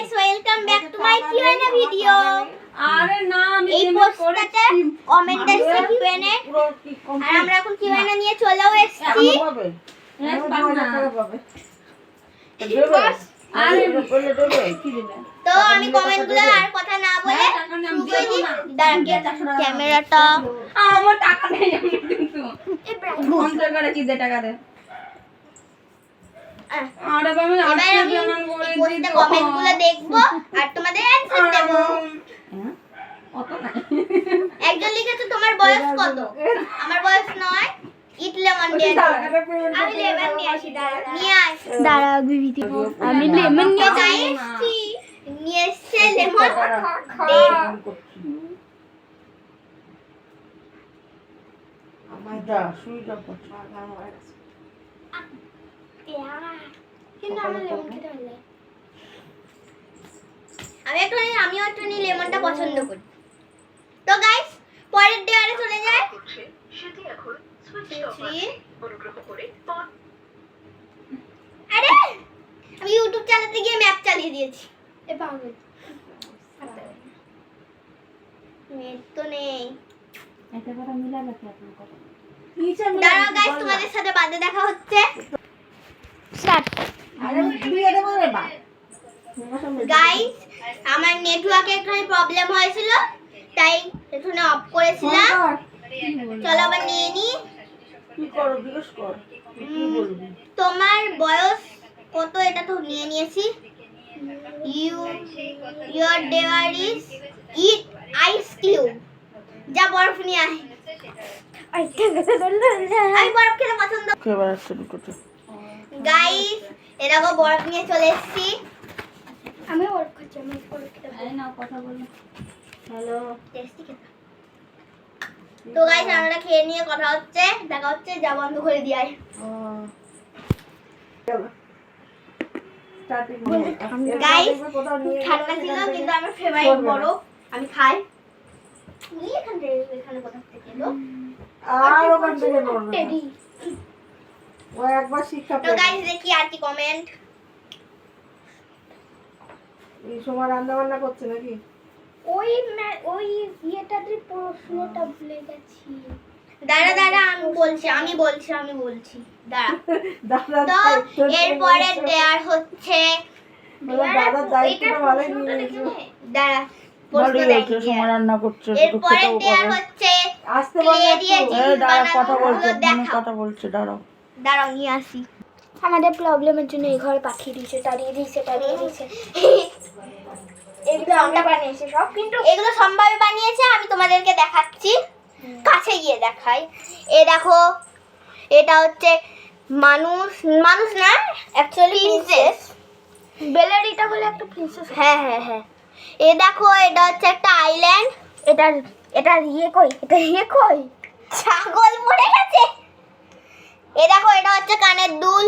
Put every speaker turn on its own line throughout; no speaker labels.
Guys welcome back to my Q and A video
আরে না আমি
এই পোস্টটাতে কমেন্ট এসেছে কিউএনএ আর আমরা এখন কিউএনএ নিয়ে চলেও এসেছি? তো আমি কমেন্টগুলো আর কথা না বলে ক্যামেরাটা
আমার টাকা নেই কিন্তু টাকা দে আরে আমি আজকে
আমি
করে
এই
দিই
পোস্টে
তো।
কমেন্টগুলো দেখব আর তোমাদের অ্যানসার দেবো।
হ্যাঁ?
অত না।
একজন লিখেছে তোমার বয়স কত? আমার বয়স নয়। ইট লেমন দিয়ে আমি লেমন নিয়ে আসি দাঁড়া। নিয়ে আস।
দাঁড়া বিবিধি আমি লেমন নিয়ে
গাইস নিয়ে এসছে লেমন।
আমার দা সুইটা পড়ছে
আমার লেমন খেতে ভালো লাগে আমি একটু আমিও একটু লেমনটা পছন্দ করি তো গাইস পরের ডেয়ারে চলে যায়। আরে আমি ইউটিউব চালাতে গিয়ে ম্যাপ চালিয়ে দিয়েছি এ পাগল নেট তো নেই
এটা কথা মিলাবে কি? আপনার কথা
দাঁড়াও গাইস তোমাদের সাথে বাদে দেখা হচ্ছে।
স্টার্ট।
গাইস আমার নেটওয়ার্কে একটু প্রবলেম হয়েছিল তাই এখানে অফ করেছিলাম। চলো আবার নিয়ে নি। তোমার বয়স কত এটা তো নিয়ে নিয়েছি। You your dare is it ice cube যা বরফ নিয়ে আয়। আমি বরফ খেতে পছন্দ
খেয়ে বেড়াচ্ছে দুটোতে
গাইস এরকম বরফ নিয়ে চলে এসেছি। আমি বরফ খাচ্ছি আমি বরফ খেতে
এই নাও কথা বলো
হ্যালো।
টেস্টি খেতে। তো গাইস আমরা খেয়ে নিয়ে কথা হচ্ছে দেখা হচ্ছে যা বন্ধ করে দিয়ে আয়। ঠান্ডা ছিল কিন্তু আমার ফেভারিট বরফ আমি খাই। এখান থেকে এখানে কোথা থেকে এলো?
আর ওখান থেকে বলব না।
টেডি।
ও একবার শিক্ষা
তো গাইস দেখি আর কি কমেন্ট
এই সময় রান্না বান্না করছে নাকি?
ওই ওই ইয়েটাতে প্রশ্নটা ভুলে গেছি। দাঁড়া দাঁড়া আমি বলছি আমি বলছি আমি বলছি। দাঁড়া।
দাদা
তো এরপরে দেয়ার হচ্ছে দাঁড়া দেখি
রান্না করছে
এরপরে দেয়ার হচ্ছে
আসতে কথা বলছে কথা বলছে দাঁড়াও।
দাঁড়াও নিয়ে আসি।
আমাদের প্রবলেমের জন্য এই ঘরে পাঠিয়ে দিয়েছে তাড়িয়ে দিয়েছে তাড়িয়ে দিয়েছে।
এগুলো আমরা বানিয়েছি সব কিন্তু এগুলো সম্ভাবে বানিয়েছে আমি তোমাদেরকে দেখাচ্ছি। কাছে গিয়ে দেখাই। এ দেখো এটা হচ্ছে মানুষ মানুষ না অ্যাকচুয়ালি প্রিন্সেস
বেলারিটা হলো একটা প্রিন্সেস
হ্যাঁ। হ্যাঁ হ্যাঁ এ দেখো এটা হচ্ছে একটা আইল্যান্ড
এটা এটা ইয়ে কই? এটা ইয়ে কই?
ছাগল মরে গেছে। এ দেখো এটা হচ্ছে কানের দুল।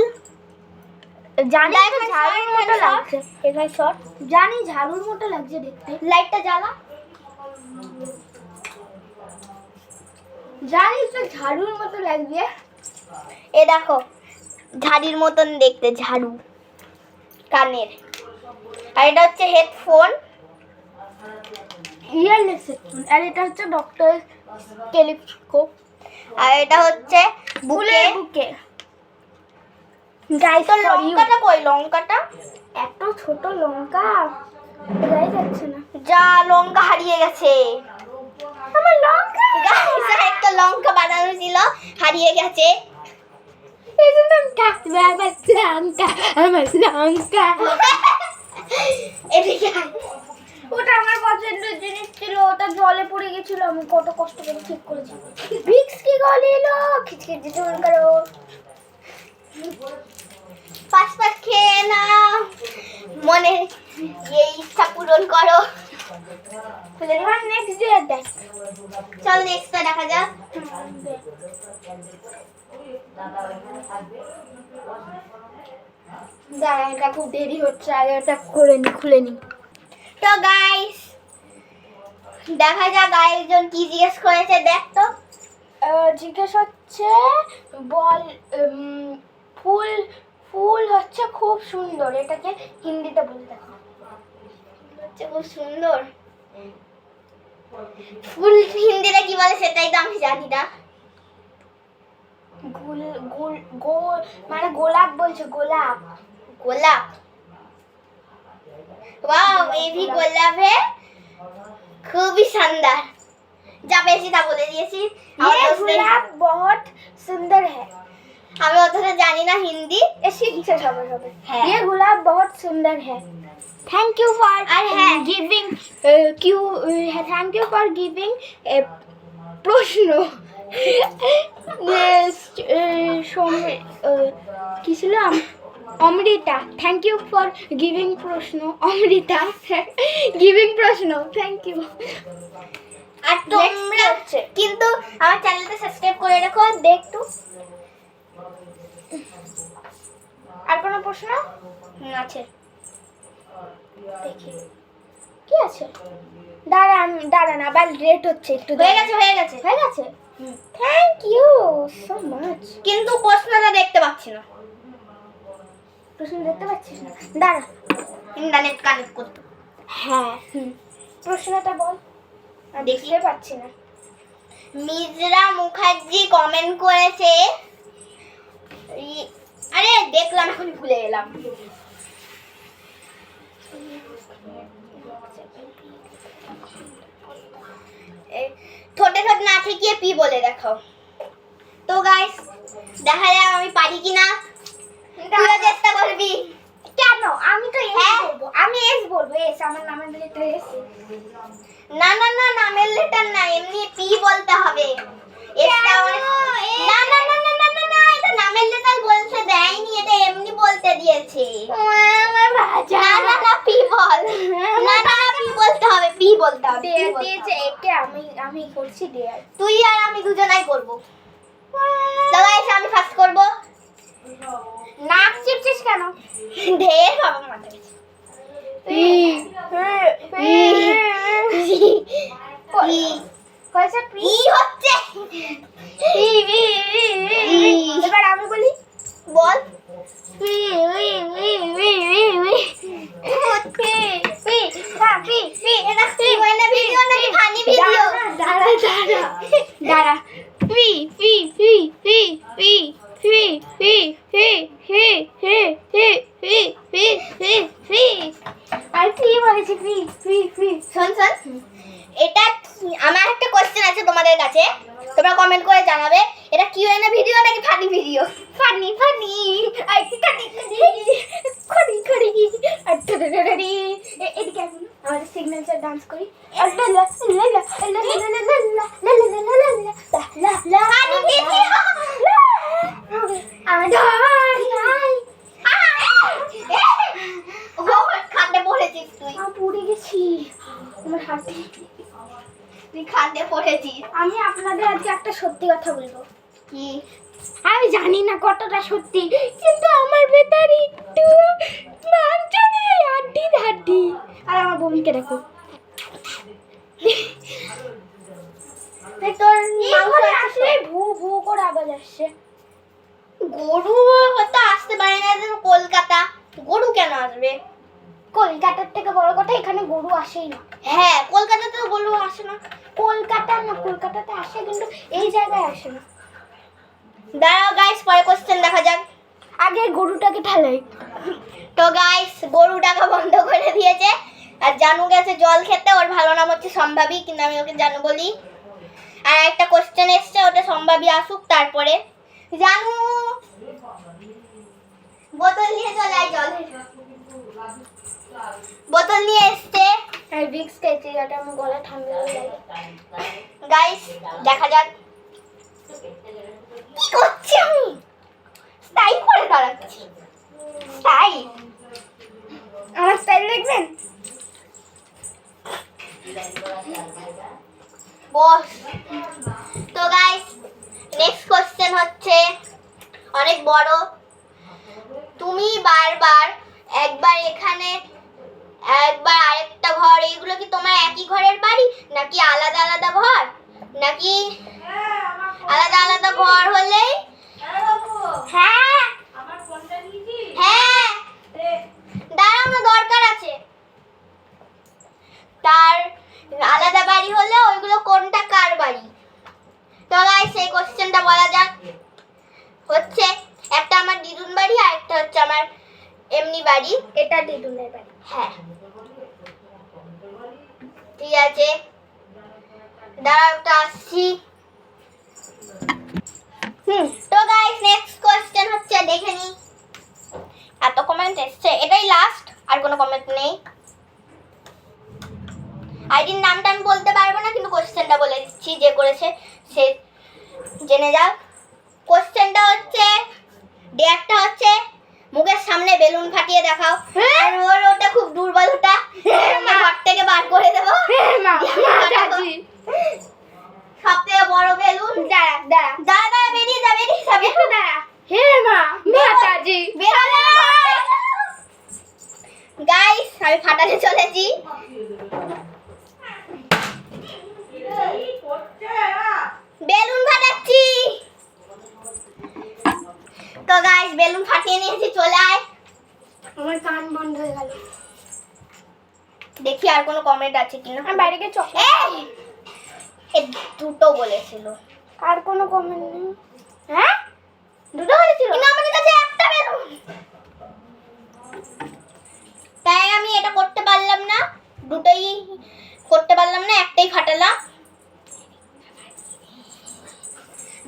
জানি ঝাড়ুর মতো লাগছে।
এখানে শর্ট
জানি ঝাড়ুর মতো লাগছে দেখতে।
লাইটটা জ্বালা।
জানি তো ঝাড়ুর মতো লাগছে।
এ দেখো ঝাড়ির মতন দেখতে ঝাড়ু কানের। আর এটা হচ্ছে হেডফোন
ইয়ারলেস হেডফোন আর এটা হচ্ছে ডক্টর টেলিস্কোপ
আর এটা হচ্ছে বুকে।
বুকে।
যাই তো লঙ্কাটা কই? লঙ্কাটা?
এত ছোট লঙ্কা। বোঝাই যাচ্ছে না।
যা লঙ্কা হারিয়ে গেছে।
আমার লঙ্কা!
গাইস একটা লঙ্কা বানানো ছিল হারিয়ে গেছে।
এই যে আমার লঙ্কা আমার লঙ্কা।
এদিকে
ওটা আমার পছন্দের জিনিস ছিল ওটা জলে পড়ে গেছিল আমি কত কষ্ট করে ঠিক করেছি। গলে এলো খিচখিচি ঝোল করো।
পাঁচ পাঁচ খেয়ে নাও। মনে এই ইচ্ছা পূরণ করো।
খুলে নেক্সট ডে দেখ।
চল নেক্সটটা দেখা যাক।
দাঁড়া এটা খুব দেরি হচ্ছে। আগে এটা করে নি খুলে নি।
তো গাইস দেখা যাক আরেকজন কি জিজ্ঞেস করেছে দেখ তো।
জিজ্ঞেস হচ্ছে বল উম, ফুল ফুল হচ্ছে খুব সুন্দর এটাকে হিন্দিতে বলে দেখো
হচ্ছে খুব সুন্দর ফুল হিন্দিতে কি বলে সেটাই তো আমি জানি না
গোল গোল গোল মানে গোলাপ বলছে গোলাপ
গোলাপ वाओ ये भी গোলাপ है খুবই শানদার যা বেশি তা বলে দিয়েছি আমার
ये
দোস্ত নেই।
गुलाब बहुत सुंदर है
আমি অতটা জানি না হিন্দি
ये सीख से सब सब
है।
ये गुलाब बहुत सुंदर है थैंक यू फॉर
और है।
Giving Q thank you for giving প্রশ্ন Yes, uh, সম- uh, কি ছিল আম- Amrita thank you for giving প্রশ্ন অমৃতা গিভিং প্রশ্ন থ্যাংক ইউ
আর তোমরা। কিন্তু আমার চ্যানেলটা সাবস্ক্রাইব করে রাখো দেখটু
আর কোনো প্রশ্ন?
আছে।
দেখি। কি আছে? দাঁড়া আমি দাঁড়া না আবার লেট হচ্ছে একটু
হয়ে গেছে হয়ে গেছে।
হয়ে গেছে? থ্যাংক ইউ সো মাচ
কিন্তু প্রশ্নটা দেখতে পাচ্ছি না।
প্রশ্ন দেখতে পাচ্ছিস না? দাঁড়া।
ইন্টারনেট কানেক্ট করতে।
হ্যাঁ প্রশ্নটা বল। দেখতে পাচ্ছি না।
মিজরা মুখার্জি কমেন্ট করেছে। আরে দেখলাম এখন ভুলে গেলাম। এ, ঠোঁটে ঠোঁট না ঠেকিয়ে পি বলে দেখাও। তো গাইস দেখা যাক আমি পারি কিনা। তুইও চেষ্টা করবি।
কেন? আমি তো এস
হ্যাঁ?
বলব। আমি এস বলব। এস আমার নামের লেটার এস
না না না নামের লেটার না এমনি পি বলতে হবে এটা? না না না না না না না এটা নামের লেটার বলতে দেয়নি এটা এমনি বলতে দিয়েছে
আমার ভাজা
না না না পি বল না না পি বলতে হবে পি বলতে হবে
দিয়েছে একে আমি আমি করছি দেয়ার
তুই আর আমি দুজনাই করব তো এসে আমি ফার্স্ট করব
নাক চিপছিস কেন
ঢের বাবা মাথা হচ্ছে
হয়েছে ফ্রি ফ্রি ফ্রি
শোন শোন এটা আমার একটা কোশ্চেন আছে তোমাদের কাছে তোমরা কমেন্ট করে জানাবে এটা কি হয় না ভিডিও নাকি ফানি ভিডিও
ফানি ফানি খড়ি খড়ি এদিকে আসুন আমাদের সিগনেচার ডান্স করি
ফানি ভিডিও
আমি আপনাদের আজকে একটা সত্যি কথা বলব।
কি?
আমি জানি না কতটা সত্যি কিন্তু আমার ভেতরে একটু মাংস নেই হাড্ডি হাড্ডি আর আমার বমিকে দেখো।
তোর মাংস
আসলে ভু ভু করে আওয়াজ আসছে।
গরু তো আসতে পারে না কলকাতা। গরু কেন আসবে?
কলকাতার থেকে বড় কথা এখানে গরু আসেই না।
হ্যাঁ কলকাতাতে গরু আসে না।
কলকাতা না কলকাতাতে আসে কিন্তু এই জায়গায় আসে না।
দাঁড়াও গাইস পরে কোশ্চেন দেখা যাক।
আগে গরুটাকে ঠালাই
তো গাইস গরু টাকা বন্ধ করে দিয়েছে। আর জানু গেছে জল খেতে ওর ভালো নাম হচ্ছে সম্ভাবী কিন্তু আমি ওকে জানু বলি। আর একটা কোশ্চেন এসছে ওটা সম্ভাবী আসুক তারপরে। জানু! বোতল নিয়ে চলে আয় জল। বোতল নিয়ে এসছে।
আর ভিক্স খেয়েছি যাতে আমার গলা ঠান্ডা হয়ে যায়
গাইস দেখা যাক। কি করছি আমি? স্টাইল করে দাঁড়াচ্ছি। স্টাইল
আমার স্টাইল দেখবেন?
বস তো গাইস নেক্সট কোশ্চেন হচ্ছে অনেক বড়। একবার এখানে একবার আরেকটা ঘর এইগুলো কি তোমার একই ঘরের বাড়ি? নাকি আলাদা আলাদা ঘর? নাকি আলাদা আলাদা ঘর হলেই? হ্যাঁ। হ্যাঁ। দাঁড়াও দরকার আছে। তার আলাদা বাড়ি হলে ওইগুলো কোনটা কার বাড়ি তো গাইস সেই কোশ্চেনটা বলা যাক হচ্ছে একটা আমার দিদুন বাড়ি আর একটা হচ্ছে আমার এমনি বাড়ি
এটা দিদুনের বাড়ি।
হ্যাঁ। ঠিক আছে। দাঁড়াও, একটা আসছি। তো গাইস নেক্সট কোশ্চেন হচ্ছে, দেখে নি। এত কমেন্ট এসছে, এটাই লাস্ট আর কোনো কমেন্ট নেই। আইডির নামটা আমি বলতে পারব না, কিন্তু কোশ্চেনটা বলে দিচ্ছি, যে করেছে, সে জেনে যাক। কোশ্চেনটা হচ্ছে ডেয়ারটা হচ্ছে মুখের সামনে বেলুন ফাটিয়ে দেখাও। আর ওর ওটা খুব দুর্বল ওটা। ঘর থেকে বার করে দেবো। সব থেকে বড় বেলুন।
দাঁড়া দাঁড়া।
দাঁড়া বেরিয়ে যা বেরিয়ে যা
একটু দাঁড়া। হে মা মাতাজি।
গাইস আমি ফাটাতে চলেছি। বেলুন ফাটাচ্ছি। তো গাইস বেলুন ফাটিয়ে নিয়েছি চলে আয়।
আমার কান বন্ধ হয়ে গেল।
দেখি আর কোনো কমেন্ট আছে কিনা।
আমি বাইরে গিয়ে চক
এ দুটো বলেছিল।
আর কোনো কমেন্ট নেই। হ্যাঁ? দুটো বলেছিল?
কিন্তু আমাদের কাছে একটা বেলুন। তাই আমি এটা করতে পারলাম না। দুটোই করতে পারলাম না একটাই ফাটালাম।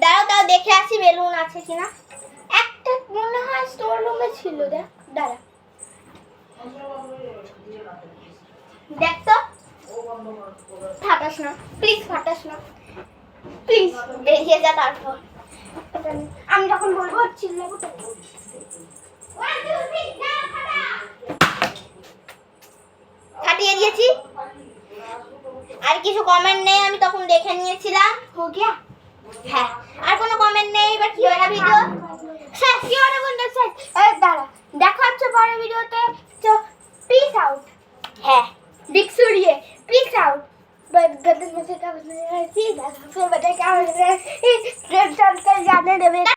দাঁড়াও তাও দেখে আসি বেলুন আছে কিনা।
মনে হয় স্টোর রুমে ছিল, দেখ, দাঁড়া।
দেখ তো।
ফাটাস না প্লিজ ফাটাস না। প্লিজ
বেরিয়ে যা তারপর।
আমি যখন বলব চিল্লাবো
ফাটিয়ে দিয়েছি। আর কিছু কমেন্ট নেই, আমি তখন দেখে নিয়েছিলাম।
হো গিয়া।
হ্যাঁ আর কোনো কমেন্ট নেই এবার কি হয় না ভিডিও
শেষ কি অনেক বন্ধু শেষ এই দাঁড়া দেখা হচ্ছে পরের ভিডিওতে তো পিস আউট
হ্যাঁ
big Surya peace out but गदन में से क्या बदल रहा है सीधा फिर बताए क्या हो रहा है चलते जाने देवे